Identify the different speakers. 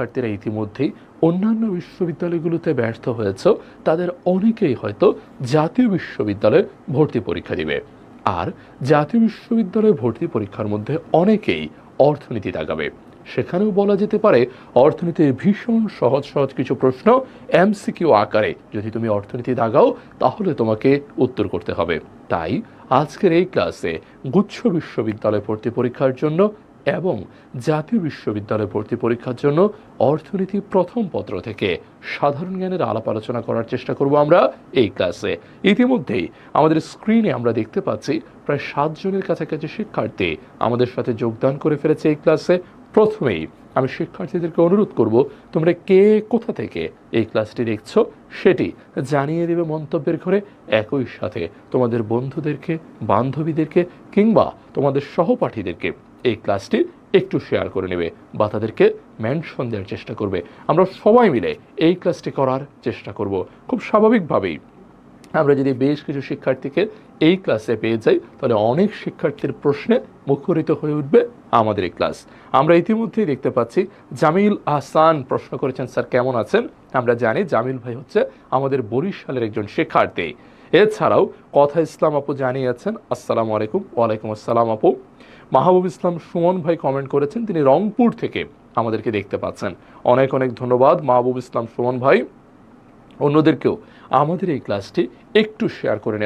Speaker 1: শিক্ষার্থীরা ইতিমধ্যেই অন্যান্য বিশ্ববিদ্যালয়গুলোতে ব্যর্থ হয়েছে, তাদের অনেকেই হয়তো জাতীয় বিশ্ববিদ্যালয়ে ভর্তি পরীক্ষা দিবে। আর জাতীয় বিশ্ববিদ্যালয়ে ভর্তি পরীক্ষার মধ্যে অনেকেই অর্থনীতি দাগাবে। সেখানেও বলা যেতে পারে, অর্থনীতির ভীষণ সহজ সহজ কিছু প্রশ্ন এমসিকিউ আকারে যদি তুমি অর্থনীতি দাগাও, তাহলে তোমাকে উত্তর করতে হবে। তাই আজকের এই ক্লাসে গুচ্ছ বিশ্ববিদ্যালয় ভর্তি পরীক্ষার জন্য এবং জাতীয় বিশ্ববিদ্যালয় ভর্তি পরীক্ষার জন্য অর্থনীতি প্রথম পত্র থেকে সাধারণ জ্ঞানের আলাপ আলোচনা করার চেষ্টা করব আমরা এই ক্লাসে। ইতিমধ্যেই আমাদের স্ক্রিনে আমরা দেখতে পাচ্ছি প্রায় সাতজনের কাছাকাছি শিক্ষার্থী আমাদের সাথে যোগদান করে ফেলেছে এই ক্লাসে। প্রথমেই আমি শিক্ষার্থীদেরকে অনুরোধ করব, তোমরা কে, কোথা থেকে এই ক্লাসটি দেখছ সেটি জানিয়ে দেবে মন্তব্যের ঘরে। একই সাথে তোমাদের বন্ধুদেরকে, বান্ধবীদেরকে কিংবা তোমাদের সহপাঠীদেরকে এই ক্লাসটি একটু শেয়ার করে নেবে বা তাদেরকে মেনশন দেওয়ার চেষ্টা করবে। আমরা সবাই মিলে এই ক্লাসটি করার চেষ্টা করব, খুব স্বাভাবিকভাবেই। আমরা যদি বেশ কিছু শিক্ষার্থীকে এই ক্লাসে পেয়ে যাই, তাহলে অনেক শিক্ষার্থীর প্রশ্নে মুখরিত হয়ে উঠবে আমাদের এই ক্লাস আমরা ইতিমধ্যেই দেখতে পাচ্ছি, জামিল আহসান প্রশ্ন করেছেন, স্যার, কেমন আছেন? আমরা জানি জামিল ভাই হচ্ছে আমাদের বরিশালের একজন শিক্ষার্থী। এছাড়াও কথা ইসলাম আপু জানিয়েছেন, আসসালামু আলাইকুম, ওয়ালাইকুম আসসালাম আপু। মাহবুব ইসলাম সুমন ভাই কমেন্ট করেছেন, তিনি রংপুর থেকে আমাদেরকে দেখতে পাচ্ছেন। অনেক অনেক ধন্যবাদ মাহবুব ইসলাম সুমন ভাই। অন্যদেরকেও আমাদের এই ক্লাসটি একটু শেয়ার করে